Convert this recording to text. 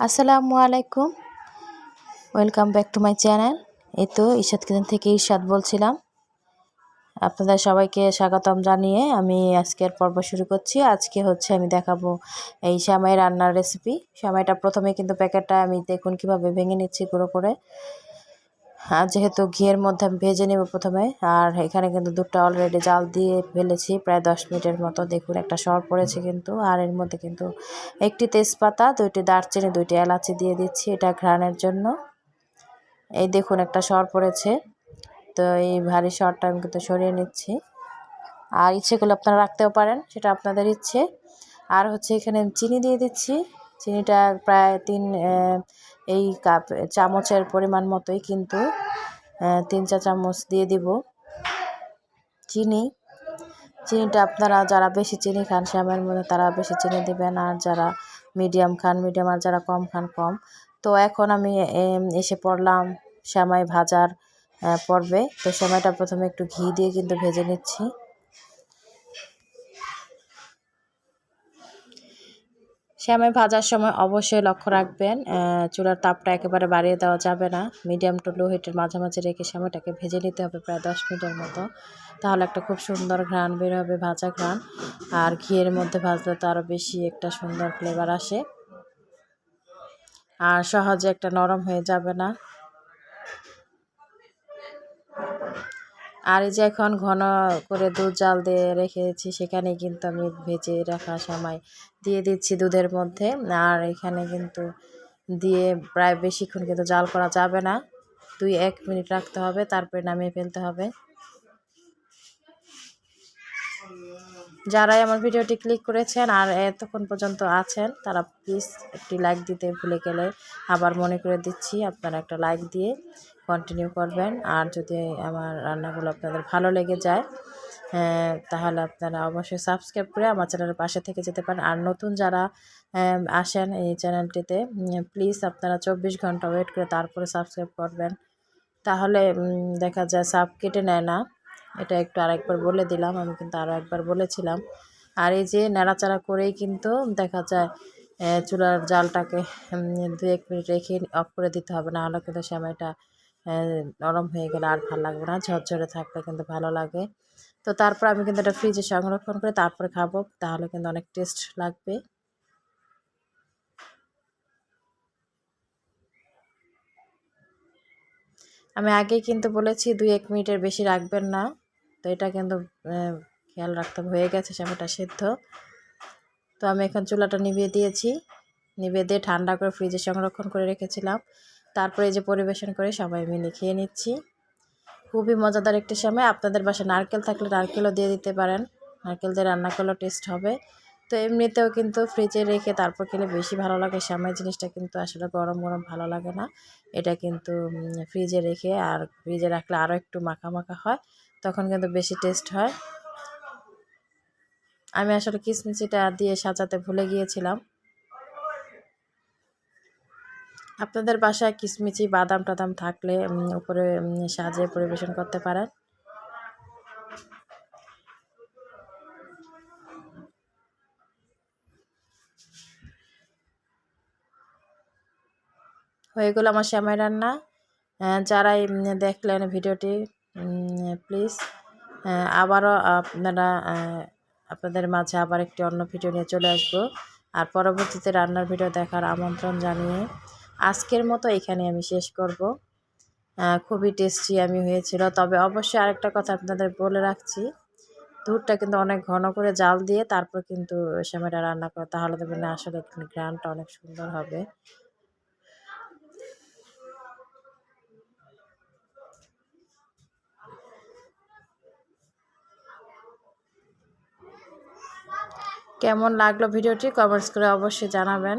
আসসালামু আলাইকুম। Welcome back to my channel এই তো ঈশাদ কিচেন থেকে ঈশাদ বলছিলাম। আপনাদের সবাইকে স্বাগতম জানিয়ে আমি আজকের পর্ব শুরু করছি। আজকে হচ্ছে আমি দেখাবো এই শ্যামাই রান্নার রেসিপি শ্যামাইটা প্রথমে কিন্তু প্যাকেটটা আমি দেখুন কীভাবে ভেঙে নিচ্ছি গুঁড়ো করে। আর যেহেতু ঘিয়ের মধ্যে আমি ভেজে নেব প্রথমে, আর এখানে কিন্তু দুধটা অলরেডি জাল দিয়ে ফেলেছি, প্রায় দশ মিনিটের মতো। দেখুন, একটা সর পড়েছে কিন্তু, আর এর মধ্যে কিন্তু একটি তেজপাতা, দুইটি দারচিনি, দুইটি এলাচি দিয়ে দিচ্ছি এটা ঘ্রাণের জন্য। এই দেখুন, একটা সর পড়েছে, তো এই ভারী সরটা আমি কিন্তু সরিয়ে নিচ্ছি। আর ইচ্ছে করলে আপনারা রাখতেও পারেন, সেটা আপনাদের ইচ্ছে। আর হচ্ছে এখানে চিনি দিয়ে দিচ্ছি, চিনিটা প্রায় তিন এই কাপ, চামচের পরিমাণ মতোই কিন্তু তিন চা চামচ দিয়ে দিব। চিনি, চিনিটা আপনারা যারা বেশি চিনি খান শ্যামের মধ্যে তারা বেশি চিনি দিবেন। আর যারা মিডিয়াম খান, মিডিয়াম আর যারা কম খান, কম। তো এখন আমি এসে পড়লাম শ্যামাই ভাজার পর্বে। তো শ্যামাইটা প্রথমে একটু ঘি দিয়ে কিন্তু ভেজে নিচ্ছি। শ্যামাই ভাজার সময় অবশ্যই লক্ষ্য রাখবেন চুলার তাপটা একেবারে বাড়িয়ে দেওয়া যাবে না। মিডিয়াম টু লো হিটের মাঝামাঝি রেখে শ্যামাটাকে ভেজে নিতে হবে প্রায় দশ মিনিটের মতো। তাহলে একটা খুব সুন্দর ঘ্রাণ বের হবে ভাজা ঘ্রাণ। আর ঘিয়ের মধ্যে ভাজলে তো আরও বেশি একটা সুন্দর ফ্লেভার আসে। আর সহজে একটা নরম হয়ে যাবে না। আর এই যে এখন ঘন করে দুধ জাল দিয়ে রেখেছি, সেখানে কিন্তু আমি ভেজে রাখা সময় দিয়ে দিচ্ছি দুধের মধ্যে। আর এখানে কিন্তু দিয়ে প্রায় বেশিক্ষণ কিন্তু জাল করা যাবে না। দুই এক মিনিট রাখতে হবে, তারপরে নামিয়ে ফেলতে হবে। যারাই আমার ভিডিওটি ক্লিক করেছেন আর এতক্ষণ পর্যন্ত আছেন, তারা প্লিজ একটি লাইক দিতে ভুলে গেলে আবার মনে করে দিচ্ছি আপনারা একটা লাইক দিয়ে কন্টিনিউ করবেন। আর যদি আমার রান্নাগুলো আপনাদের ভালো লেগে যায় তাহলে আপনারা অবশ্যই সাবস্ক্রাইব করে আমার চ্যানেলের পাশে থেকে যেতে পারেন। আর নতুন যারা আসেন এই চ্যানেলটিতে প্লিজ আপনারা চব্বিশ ঘণ্টা ওয়েট করে তারপরে সাবস্ক্রাইব করবেন। তাহলে দেখা যায় সাব কেটে নেয় না। এটা একটু আরেকবার বলে দিলাম, আমি কিন্তু আরও একবার বলেছিলাম। আর এই যে নাড়াচাড়া করেই কিন্তু দেখা যায় চুলার জালটাকে দু এক মিনিট রেখে অফ করে দিতে হবে। না হলে কিন্তু সময়টা নরম হয়ে গেলে আর ভালো লাগবে না, ঝরঝরে থাকলে কিন্তু ভালো লাগে। তো তারপর আমি কিন্তু এটা ফ্রিজে সংরক্ষণ করে তারপরে খাব, তাহলে কিন্তু অনেক টেস্ট লাগবে। আমি আগেই কিন্তু বলেছি দুই এক মিনিটের বেশি রাখবেন না, তো এটা কিন্তু খেয়াল রাখতে হয়ে গেছে সেটা সেদ্ধ। তো আমি এখন চুলাটা নিভিয়ে দিয়েছি, নিভিয়ে দিয়ে ঠান্ডা করে ফ্রিজে সংরক্ষণ করে রেখেছিলাম। তারপরে যে পরিবেশন করে সবাই মিলে খেয়ে নিচ্ছি। খুবই মজাদার একটি সময়। আপনাদের বাসায় নারকেল থাকলে নারকেলও দিয়ে দিতে পারেন। নারকেল দিয়ে রান্না করলেও টেস্ট হবে। তো এমনিতেও কিন্তু ফ্রিজে রেখে তারপর খেলে বেশি ভালো লাগে। শ্যামাই জিনিসটা কিন্তু আসলে গরম গরম ভালো লাগে না। এটা কিন্তু ফ্রিজে রেখে আর ফ্রিজে রাখলে আরও একটু মাখা মাখা হয়, তখন কিন্তু বেশি টেস্ট হয়। আমি আসলে কিসমিচিটা দিয়ে সাজাতে ভুলে গিয়েছিলাম। আপনাদের বাসায় কিসমিচি বাদাম টাদাম থাকলে উপরে সাজিয়ে পরিবেশন করতে পারেন। হয়ে গেলো আমার শ্যামাই রান্না। যারাই দেখলেন ভিডিওটি প্লিজ আবারও আপনারা আপনাদের মাঝে আবার একটি অন্য ভিডিও নিয়ে চলে আসব। আর পরবর্তীতে রান্নার ভিডিও দেখার আমন্ত্রণ জানিয়ে আজকের মতো এখানে আমি শেষ করব। খুবই টেস্টি আমি হয়েছিল। তবে অবশ্যই আরেকটা কথা আপনাদের বলে রাখছি। দুধটা কিন্তু অনেক ঘন করে জাল দিয়ে তারপর কিন্তু সেমাইটা রান্না করে, তাহলে দেবেন আসলে গ্রানটা অনেক সুন্দর হবে। কেমন লাগল ভিডিওটি কমেন্টস করে অবশ্যই জানাবেন।